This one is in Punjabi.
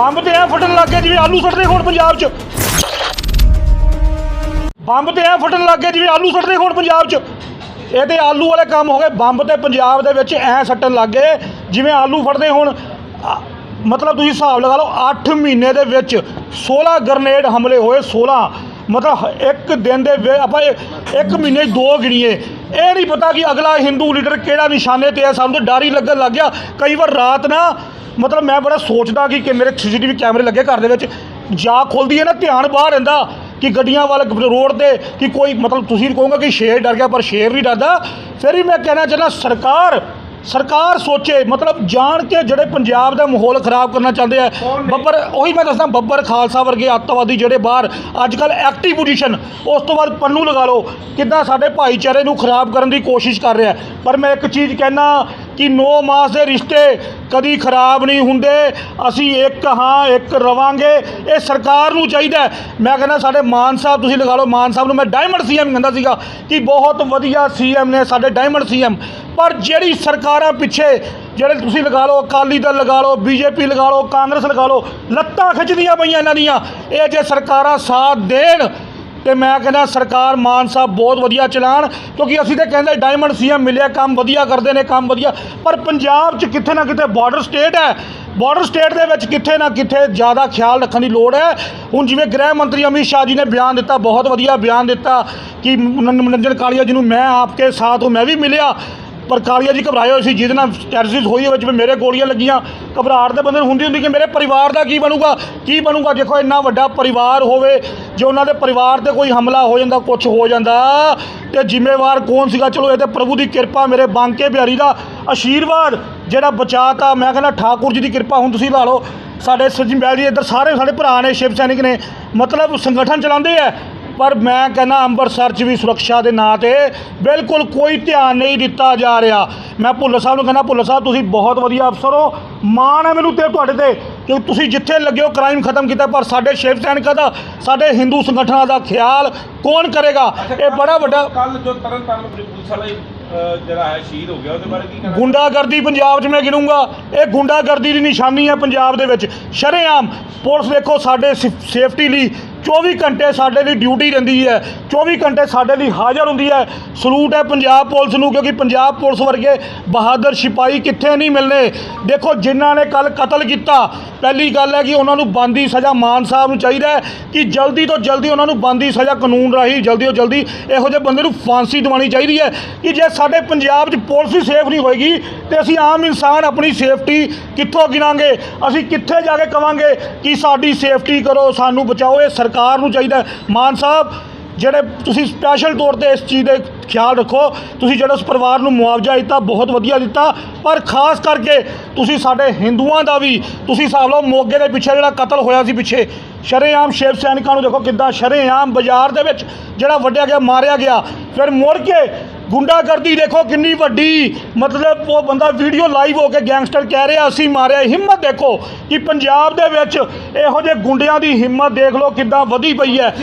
ਬੰਬ ਤੇ ਐ ਫਟਣ ਲੱਗ ਗਏ ਜਿਵੇਂ ਆਲੂ ਸੁੱਟਦੇ ਹੁਣ ਪੰਜਾਬ 'ਚ। ਬੰਬ ਤੇ ਐ ਫਟਣ ਲੱਗ ਗਏ ਜਿਵੇਂ ਆਲੂ ਸੁੱਟਦੇ ਹੁਣ ਪੰਜਾਬ 'ਚ। ਇਹ ਤੇ ਆਲੂ ਵਾਲੇ ਕੰਮ ਹੋ ਗਏ। ਬੰਬ ਤੇ ਪੰਜਾਬ ਦੇ ਵਿੱਚ ਐ ਸੱਟਣ ਲੱਗ ਗਏ ਜਿਵੇਂ ਆਲੂ ਫੜਦੇ ਹੁਣ। ਮਤਲਬ ਤੁਸੀਂ ਹਿਸਾਬ ਲਗਾ ਲਓ 8 ਮਹੀਨੇ ਦੇ ਵਿੱਚ 16 ਗ੍ਰਨੇਡ ਹਮਲੇ ਹੋਏ 16 ਮਤਲਬ ਇੱਕ ਦਿਨ ਦੇ ਆਪਾਂ ਇੱਕ ਮਹੀਨੇ ਦੋ ਗਿਣੀਏ। ਇਹ ਨਹੀਂ ਪਤਾ ਕਿ ਅਗਲਾ ਹਿੰਦੂ ਲੀਡਰ ਕਿਹੜਾ ਨਿਸ਼ਾਨੇ ਤੇ ਹੈ। ਸਾਨੂੰ ਤਾਂ ਡਰ ਹੀ ਲੱਗਣ ਲੱਗ ਗਿਆ। ਕਈ ਵਾਰ ਰਾਤ ਨਾ, ਮਤਲਬ ਮੈਂ ਬੜਾ ਸੋਚਦਾ ਕਿ ਕਿ ਮੇਰੇ ਸੀਸੀਟੀਵੀ ਕੈਮਰੇ ਲੱਗੇ ਘਰ ਦੇ ਵਿੱਚ। ਜਾ ਖੋਲਦੀ ਹੈ ਨਾ, ਧਿਆਨ ਬਾਹਰ ਰਹਿੰਦਾ ਕਿ ਗੱਡੀਆਂ ਵਾਲੇ, ਰੋਡ ਤੇ, ਕਿ ਕੋਈ ਮਤਲਬ ਤੁਸੀਂ ਕਹੋਗੇ ਕਿ ਸ਼ੇਰ ਡਰ ਗਿਆ, ਪਰ ਸ਼ੇਰ ਨਹੀਂ ਡਰਦਾ। ਫਿਰ ਵੀ ਮੈਂ ਕਹਿਣਾ ਚਾਹੁੰਦਾ, ਸਰਕਾਰ ਸਰਕਾਰ ਸੋਚੇ ਮਤਲਬ ਜਾਣ ਕੇ ਜਿਹੜੇ ਪੰਜਾਬ ਦਾ ਮਾਹੌਲ ਖਰਾਬ ਕਰਨਾ ਚਾਹੁੰਦੇ ਆ ਬੱਬਰ ਉਹੀ ਮੈਂ ਦੱਸਦਾ ਬੱਬਰ ਖਾਲਸਾ ਵਰਗੇ ਅੱਤਵਾਦੀ ਜਿਹੜੇ ਬਾਹਰ ਅੱਜ ਕੱਲ ਐਕਟਿਵ ਪੋਜੀਸ਼ਨ ਉਸ ਤੋਂ ਬਾਅਦ ਪੰਨੂ ਲਗਾ ਲਓ ਕਿੱਦਾਂ ਸਾਡੇ ਭਾਈਚਾਰੇ ਨੂੰ ਖਰਾਬ ਕਰਨ ਦੀ ਕੋਸ਼ਿਸ਼ ਕਰ ਰਿਹਾ। ਪਰ ਮੈਂ ਇੱਕ ਚੀਜ਼ ਕਹਿਣਾ ਕਿ ਨੌ ਮਾਸ ਦੇ ਰਿਸ਼ਤੇ ਕਦੀ ਖਰਾਬ ਨਹੀਂ ਹੁੰਦੇ। ਅਸੀਂ ਇੱਕ ਹਾਂ, ਇੱਕ ਰਵਾਂਗੇ। ਇਹ ਸਰਕਾਰ ਨੂੰ ਚਾਹੀਦਾ ਮੈਂ ਕਹਿੰਦਾ, ਸਾਡੇ ਮਾਨ ਸਾਹਿਬ, ਤੁਸੀਂ ਲਗਾ ਲਓ, ਮਾਨ ਸਾਹਿਬ ਨੂੰ ਮੈਂ ਡਾਇਮੰਡ ਸੀਐਮ ਕਹਿੰਦਾ ਸੀਗਾ ਕਿ ਬਹੁਤ ਵਧੀਆ ਸੀਐਮ ਨੇ ਸਾਡੇ ਡਾਇਮੰਡ ਸੀਐਮ ਪਰ ਜਿਹੜੀ ਸਰਕਾਰਾਂ ਪਿੱਛੇ, ਜਿਹੜੇ ਤੁਸੀਂ ਲਗਾ ਲਓ, ਅਕਾਲੀ ਦਲ ਲਗਾ ਲਓ, ਬੀਜੇਪੀ ਲਗਾ ਲਓ, ਕਾਂਗਰਸ ਲਗਾ ਲਓ, ਲੱਤਾਂ ਖਿੱਚਦੀਆਂ ਪਈਆਂ ਇਹਨਾਂ ਦੀਆਂ। ਇਹ ਜੇ ਸਰਕਾਰਾਂ ਸਾਥ ਦੇਣ ਤੇ ਮੈਂ ਕਹਿੰਦਾ ਸਰਕਾਰ ਮਾਨ ਸਾਹਿਬ ਬਹੁਤ ਵਧੀਆ ਚਲਾਣ ਕਿਉਂਕਿ ਅਸੀਂ ਤਾਂ ਕਹਿੰਦੇ ਡਾਇਮੰਡ ਸੀਐਮ ਮਿਲਿਆ, ਕੰਮ ਵਧੀਆ ਕਰਦੇ ਨੇ, ਕੰਮ ਵਧੀਆ। ਪਰ ਪੰਜਾਬ 'ਚ ਕਿੱਥੇ ਨਾ ਕਿਤੇ ਬਾਰਡਰ ਸਟੇਟ ਹੈ। ਬਾਰਡਰ ਸਟੇਟ ਦੇ ਵਿੱਚ ਕਿੱਥੇ ਨਾ ਕਿੱਥੇ ਜ਼ਿਆਦਾ ਖਿਆਲ ਰੱਖਣ ਦੀ ਲੋੜ ਹੈ। ਹੁਣ ਜਿਵੇਂ ਗ੍ਰਹਿ ਮੰਤਰੀ ਅਮਿਤ ਸ਼ਾਹ ਜੀ ਨੇ ਬਿਆਨ ਦਿੱਤਾ, ਬਹੁਤ ਵਧੀਆ ਬਿਆਨ ਦਿੱਤਾ ਕਿ ਮਨੋਰੰਜਨ ਕਾਲੀਆ ਜੀ ਨੂੰ ਮੈਂ ਆਪਕੇ ਸਾਥ ਹੂੰ, ਮੈਂ ਵੀ ਮਿਲਿਆ। ਪਰ ਕਾਲੀਆ ਜੀ ਘਬਰਾਏ ਹੋਏ ਸੀ ਜਿਹਦੇ ਨਾਲ ਟੈਰਰਿਸਟ ਹੋਈ ਵਿੱਚ ਵੀ ਮੇਰੇ ਗੋਲੀਆਂ ਲੱਗੀਆਂ। ਘਬਰਾਹਟ ਦੇ ਬੰਦੇ ਨੂੰ ਹੁੰਦੀ ਹੁੰਦੀ ਕਿ ਮੇਰੇ ਪਰਿਵਾਰ ਦਾ ਕੀ ਬਣੂਗਾ? ਕੀ ਬਣੂਗਾ? ਦੇਖੋ, ਇੰਨਾ ਵੱਡਾ ਪਰਿਵਾਰ ਹੋਵੇ, ਜੇ ਉਹਨਾਂ ਦੇ ਪਰਿਵਾਰ ਤੇ ਕੋਈ ਹਮਲਾ ਹੋ ਜਾਂਦਾ ਕੁਝ ਹੋ ਜਾਂਦਾ, ਤੇ ਜ਼ਿੰਮੇਵਾਰ ਕੌਣ ਸੀਗਾ? ਚਲੋ, ਇਹ ਤੇ ਪ੍ਰਭੂ ਦੀ ਕਿਰਪਾ, ਮੇਰੇ ਬਾਂਕੇ ਬਿਹਾਰੀ ਦਾ ਆਸ਼ੀਰਵਾਦ ਜਿਹੜਾ ਬਚਾਤਾ ਮੈਂ ਕਹਿੰਦਾ, ਠਾਕੁਰ ਜੀ ਦੀ ਕਿਰਪਾ ਹੁਣ ਤੁਸੀਂ ਲਾ ਲਓ। ਸਾਡੇ ਸਚਿਨ ਬੈਲ ਜੀ ਇੱਧਰ ਸਾਰੇ ਸਾਡੇ ਭਰਾ ਨੇ, ਸ਼ਿਵ ਸੈਨਿਕ ਨੇ। ਮਤਲਬ ਸੰਗਠਨ ਚਲਾਉਂਦੇ ਆ। ਪਰ ਮੈਂ ਕਹਿੰਦਾ ਅੰਮ੍ਰਿਤਸਰ 'ਚ ਵੀ ਸੁਰੱਖਿਆ ਦੇ ਨਾਂ ਤੇ ਬਿਲਕੁਲ ਕੋਈ ਧਿਆਨ ਨਹੀਂ ਦਿੱਤਾ ਜਾ ਰਿਹਾ। ਮੈਂ ਭੁੱਲਰ ਸਾਹਿਬ ਨੂੰ ਕਹਿੰਦਾ ਭੁੱਲਰ ਸਾਹਿਬ ਤੁਸੀਂ ਬਹੁਤ ਵਧੀਆ ਅਫਸਰ ਹੋ। ਮਾਣ ਹੈ ਮੈਨੂੰ ਤੇ ਤੁਹਾਡੇ ਤੇ ਕਿ ਤੁਸੀਂ ਜਿੱਥੇ ਲੱਗੇ ਹੋ ਕ੍ਰਾਈਮ ਖਤਮ ਕੀਤਾ ਪਰ ਸਾਡੇ ਸ਼ਿਵ ਸੈਨਿਕਾਂ ਦਾ ਸਾਡੇ ਹਿੰਦੂ ਸੰਗਠਨਾਂ ਦਾ ਖਿਆਲ ਕੌਣ ਕਰੇਗਾ? ਇਹ ਬੜਾ ਵੱਡਾ ਕੱਲ ਜੋ ਤਰਨ ਤਾਰਨ ਪੁਲਿਸ ਵਾਲਾ ਜਿਹੜਾ ਹੈ ਸ਼ਹੀਦ ਹੋ ਗਿਆ ਉਹਦੇ ਬਾਰੇ ਕੀ ਕਹਿਣਾ? ਗੁੰਡਾਗਰਦੀ ਪੰਜਾਬ 'ਚ ਮੈਂ ਗਿਣੂੰਗਾ। ਇਹ ਗੁੰਡਾਗਰਦੀ ਦੀ ਨਿਸ਼ਾਨੀ ਹੈ ਪੰਜਾਬ ਦੇ ਵਿੱਚ। ਸ਼ਰੇਆਮ ਪੁਲਿਸ ਦੇਖੋ ਸਾਡੇ ਸੇਫਟੀ ਲਈ 24 ਘੰਟੇ ਸਾਡੇ ਲਈ ਡਿਊਟੀ ਰਹਿੰਦੀ ਹੈ 24 ਘੰਟੇ ਸਾਡੇ ਲਈ ਹਾਜ਼ਰ ਹੁੰਦੀ ਹੈ। ਸਲੂਟ ਹੈ ਪੰਜਾਬ ਪੁਲਿਸ ਨੂੰ, ਕਿਉਂਕਿ ਪੰਜਾਬ ਪੁਲਿਸ ਵਰਗੇ ਬਹਾਦਰ ਸਿਪਾਹੀ ਕਿੱਥੇ ਨਹੀਂ ਮਿਲਨੇ। ਦੇਖੋ, ਜਿਨ੍ਹਾਂ ਨੇ ਕੱਲ ਕਤਲ ਕੀਤਾ, ਪਹਿਲੀ ਗੱਲ ਹੈ ਕਿ ਉਹਨਾਂ ਨੂੰ ਬੰਦੀ ਸਜ਼ਾ ਮਾਨ ਸਾਹਿਬ ਨੂੰ ਚਾਹੀਦਾ ਹੈ ਕਿ ਜਲਦੀ ਤੋਂ ਜਲਦੀ ਉਹਨਾਂ ਨੂੰ ਬੰਦੀ ਸਜ਼ਾ ਕਾਨੂੰਨ ਰਾਹੀਂ ਜਲਦੀ ਤੋਂ ਜਲਦੀ ਇਹੋ ਜਿਹੇ ਬੰਦੇ ਨੂੰ ਫਾਂਸੀ ਦਿਵਾਉਣੀ ਚਾਹੀਦੀ ਹੈ ਕਿ ਜੇ ਸਾਡੇ ਪੰਜਾਬ 'ਚ ਪੁਲਿਸ ਹੀ ਸੇਫ ਨਹੀਂ ਹੋਏਗੀ, ਤੇ ਅਸੀਂ ਆਮ ਇਨਸਾਨ ਆਪਣੀ ਸੇਫਟੀ ਕਿੱਥੋਂ ਗਿਣਾਂਗੇ? ਅਸੀਂ ਕਿੱਥੇ ਜਾ ਕੇ ਕਵਾਂਗੇ ਕਿ ਸਾਡੀ ਸੇਫਟੀ ਕਰੋ, ਸਾਨੂੰ ਬਚਾਓ, ਇਹ ਸਰਕਾਰ ਸਰਕਾਰ ਨੂੰ ਚਾਹੀਦਾ ਮਾਨ ਸਾਹਿਬ, ਜਿਹੜੇ ਤੁਸੀਂ ਸਪੈਸ਼ਲ ਤੌਰ ਤੇ ਇਸ ਚੀਜ਼ ਦੇ ਖਿਆਲ ਰੱਖੋ, ਤੁਸੀਂ ਜਿਹੜਾ ਉਸ ਪਰਿਵਾਰ ਨੂੰ ਮੁਆਵਜ਼ਾ ਦਿੱਤਾ, ਬਹੁਤ ਵਧੀਆ ਦਿੱਤਾ, ਪਰ ਖਾਸ ਕਰਕੇ ਤੁਸੀਂ ਸਾਡੇ ਹਿੰਦੂਆਂ ਦਾ ਵੀ, ਤੁਸੀਂ ਹਿਸਾਬ ਲਓ ਮੋਗੇ ਦੇ ਪਿੱਛੇ ਜਿਹੜਾ ਕਤਲ ਹੋਇਆ ਸੀ ਪਿੱਛੇ, ਸ਼ਰੇਆਮ ਸ਼ਿਵ ਸੈਨਿਕਾਂ ਨੂੰ ਦੇਖੋ ਕਿੱਦਾਂ, ਸ਼ਰੇਆਮ ਬਾਜ਼ਾਰ ਦੇ ਵਿੱਚ ਜਿਹੜਾ ਵੱਢਿਆ ਗਿਆ, ਮਾਰਿਆ ਗਿਆ, ਫਿਰ ਮੁੜ ਕੇ ਗੁੰਡਾਗਰਦੀ ਦੇਖੋ ਕਿੰਨੀ ਵੱਡੀ, ਮਤਲਬ ਉਹ ਬੰਦਾ ਵੀਡੀਓ ਲਾਈਵ ਹੋ ਕੇ ਗੈਂਗਸਟਰ ਕਹਿ ਰਿਹਾ, ਅਸੀਂ ਮਾਰਿਆ, ਹਿੰਮਤ ਦੇਖੋ ਕਿ ਪੰਜਾਬ ਦੇ ਵਿੱਚ ਇਹੋ ਜਿਹੇ ਗੁੰਡਿਆਂ ਦੀ ਹਿੰਮਤ ਦੇਖ ਲਓ ਕਿੱਦਾਂ ਵਧੀ ਪਈ ਹੈ।